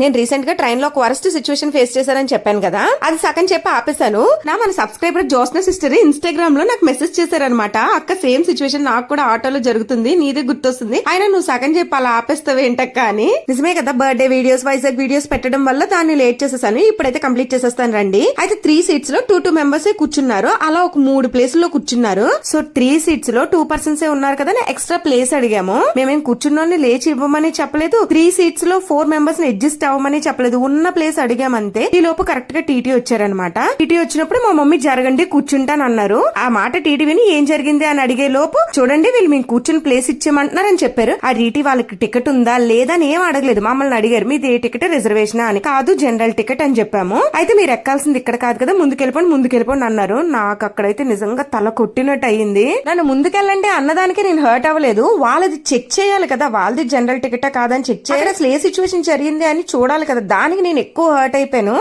నేను రీసెంట్గా ట్రైన్లో ఒక వరస్ట్ సిచ్యువేషన్ ఫేస్ చేశారని చెప్పాను కదా. అది సగం చెప్పి ఆపేశాను. నా మన సబ్స్క్రైబర్ జోస్న సిస్టర్ ఇన్స్టాగ్రామ్లో నాకు మెసేజ్ చేశారనమాట అక్క సేమ్ సిచ్యువేషన్ నాకు కూడా ఆటోలో జరుగుతుంది నీదే గుర్తొస్తుంది. ఆయన నువ్వు సగం చెప్పి అలా ఆపేస్తావు ఏంటక్క అని. నిజమే కదా బర్త్డే వీడియోస్ వైజాగ్ వీడియోస్ పెట్టడం వల్ల దాన్ని లేట్ చేసేసాను. ఇప్పుడైతే కంప్లీట్ చేసేస్తాను రండి. అయితే త్రీ సీట్స్లో టూ టూ మెంబర్స్ కూర్చున్నారు. అలా ఒక మూడు ప్లేస్లో కూర్చున్నారు. సో త్రీ సీట్స్లో టూ పర్సన్స్ ఉన్నారు కదా ఎక్స్ట్రా ప్లేస్ అడిగాము. మేమేం కూర్చున్నోని లేచి ఇవ్వమని చెప్పలేదు. త్రీ సీట్స్లో ఫోర్ మెంబర్స్ని అడ్జస్ట్ అవ్వమని చెప్పలేదు. ఉన్న ప్లేస్ అడిగామంతే. ఈ లోపు కరెక్ట్గా టీటీ వచ్చారనమాట. టీటీ వచ్చినప్పుడు మా మమ్మీ జరగండి కూర్చుంటాను అన్నారు ఆ మాట టీటీ విని ఏం జరిగింది? అని అడిగే లోపు చూడండి వీళ్ళు మేము కూర్చుని ప్లేస్ ఇచ్చేయమంటున్నారని చెప్పారు. ఆ టీటీ వాళ్ళకి టికెట్ ఉందా లేదా అని ఏం అడగలేదు. మమ్మల్ని అడిగారు. మీది ఏ టికెట్? రిజర్వేషన్? అని కాదు జనరల్ టికెట్ అని చెప్పాము. అయితే మీరు ఎక్కాల్సింది ఇక్కడ కాదు కదా ముందుకెళ్ళిపోండి ముందుకెళ్ళిపోండి అన్నారు. నాకు అక్కడైతే నిజంగా తల కొట్టినట్టు అయ్యింది. నన్ను ముందుకెళ్ళండి అన్నదానికి నేను హర్ట్ అవ్వలేదు. వాళ్ళది చెక్ చేయాలి కదా. వాళ్ళది జనరల్ టికెట్ కాదని చెక్ చేయాలి. అసలు ఏ సిచ్యువేషన్ జరిగింది అని చూడాలి కదా. దానికి నేను ఎక్కువ హర్ట్ అయిపోయాను.